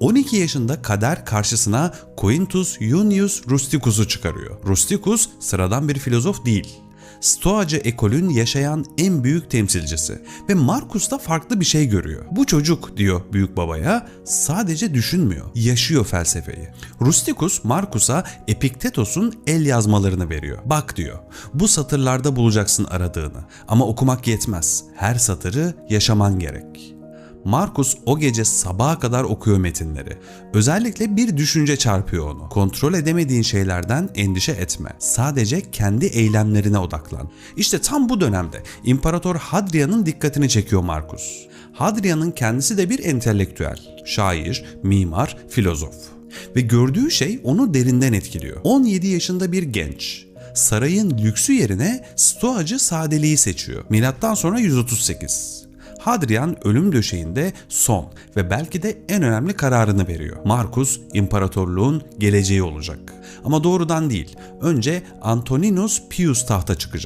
12 yaşında kader karşısına Quintus Iunius Rusticus'u çıkarıyor. Rusticus sıradan bir filozof değil. Stoacı ekolün yaşayan en büyük temsilcisi ve Marcus da farklı bir şey görüyor. Bu çocuk diyor büyük babaya sadece düşünmüyor, yaşıyor felsefeyi. Rusticus Marcus'a Epiktetos'un el yazmalarını veriyor. Bak diyor, bu satırlarda bulacaksın aradığını ama okumak yetmez. Her satırı yaşaman gerek. Markus o gece sabaha kadar okuyor metinleri. Özellikle bir düşünce çarpıyor onu. Kontrol edemediğin şeylerden endişe etme. Sadece kendi eylemlerine odaklan. İşte tam bu dönemde İmparator Hadrian'ın dikkatini çekiyor Markus. Hadrian'ın kendisi de bir entelektüel, şair, mimar, filozof. Ve gördüğü şey onu derinden etkiliyor. 17 yaşında bir genç sarayın lüksü yerine stoacı sadeliği seçiyor. Milattan sonra 138. Hadrian ölüm döşeğinde son ve belki de en önemli kararını veriyor. Marcus imparatorluğun geleceği olacak. Ama doğrudan değil. Önce Antoninus Pius tahta çıkacak.